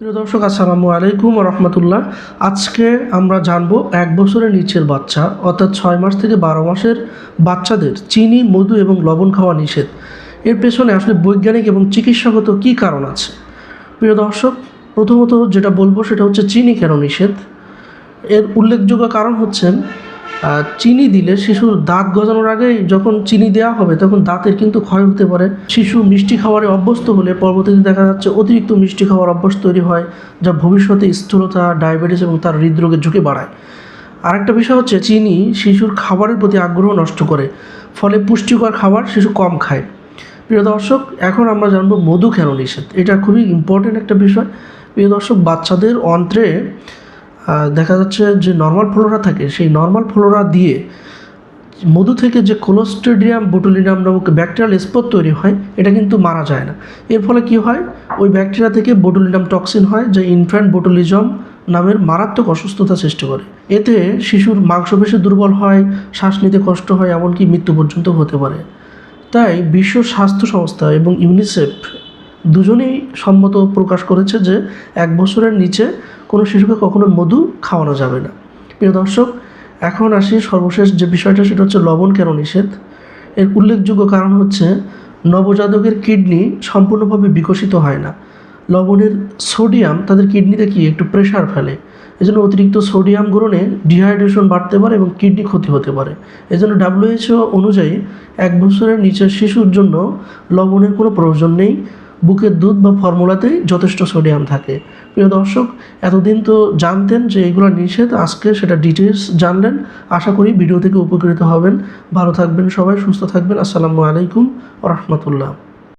প্রিয় দর্শক আসসালামু আলাইকুম রহমতুল্লাহ। আজকে আমরা জানব এক বছরের নিচের বাচ্চা অর্থাৎ ছয় মাস থেকে বারো মাসের বাচ্চাদের চিনি মধু এবং লবণ খাওয়া নিষেধ। এর পেছনে আসলে বৈজ্ঞানিক এবং চিকিৎসাগত কী কারণ আছে? প্রিয় দর্শক প্রথমত যেটা বলব সেটা হচ্ছে চিনি কেন নিষেধ? এর উল্লেখযোগ্য কারণ হচ্ছেন আহ, চিনি দিলে শিশুর দাঁত গজানোর আগেই যখন চিনি দেওয়া হবে, তখন দাঁতের কিন্তু ক্ষয় হতে পারে। শিশু মিষ্টি খাবারে অভ্যস্ত হলে পরবর্তীতে দেখা যাচ্ছে অতিরিক্ত মিষ্টি খাওয়ার অভ্যাস তৈরি হয়, যা ভবিষ্যতে স্থূলতা, ডায়াবেটিস এবং তার হৃদরোগের ঝুঁকি বাড়ায়। আরেকটা বিষয় হচ্ছে, চিনি শিশুর খাবারের প্রতি আগ্রহ নষ্ট করে, ফলে পুষ্টিকর খাবার শিশু কম খায়। প্রিয় দর্শক, এখন আমরা জানব মধু কেন নিষেধ? এটা খুবই ইম্পর্টেন্ট একটা বিষয়। প্রিয় দর্শক, বাচ্চাদের অন্ত্রে দেখা যাচ্ছে যে নর্মাল ফ্লোরা থাকে, সেই নর্মাল ফ্লোরা দিয়ে মধু থেকে যে কোলোস্টেডিয়াম বোটুলিনাম নামক ব্যাকটেরিয়াল স্পট তৈরি হয়, এটা কিন্তু মারা যায় না। এর ফলে কি হয়? ওই ব্যাকটেরিয়া থেকে বোটুলিনাম টক্সিন হয়, যা ইনফ্যান্ট বোটুলিজম নামের মারাত্মক অসুস্থতা সৃষ্টি করে। এতে শিশুর মাংসপেশি দুর্বল হয়, শ্বাস নিতে কষ্ট হয়, এমনকি মৃত্যু পর্যন্ত হতে পারে। তাই বিশ্ব স্বাস্থ্য সংস্থা এবং ইউনিসেফ দুজনেই সম্মত প্রকাশ করেছে যে এক বছরের নিচে কোনো শিশুকে কখনো মধু খাওয়ানো যাবে না। প্রিয় দর্শক, এখন আসি সর্বশেষ যে বিষয়টা, সেটা হচ্ছে লবণ কেন নিষেধ? এর উল্লেখযোগ্য কারণ হচ্ছে নবজাতকের কিডনি সম্পূর্ণভাবে বিকশিত হয় না। লবণের সোডিয়াম তাদের কিডনিতে কি? একটু প্রেশার ফেলে। এজন্য অতিরিক্ত সোডিয়াম গ্রহণে ডিহাইড্রেশন বাড়তে পারে এবং কিডনি ক্ষতি হতে পারে। এজন্য ডাব্লিউএইচও অনুযায়ী এক বছরের নিচের শিশুর জন্য লবণের কোনো প্রয়োজন নেই। বুকের দুধ বা ফর্মুলাতেই যথেষ্ট সোডিয়াম থাকে। প্রিয় দর্শক, এতদিন তো জানতেন যে এগুলো নিষেধ, আজকে সেটা ডিটেলস জানলেন। আশা করি ভিডিও থেকে উপকৃত হবেন। ভালো থাকবেন সবাই, সুস্থ থাকবেন। আসসালামু আলাইকুম রহমতুল্লাহ।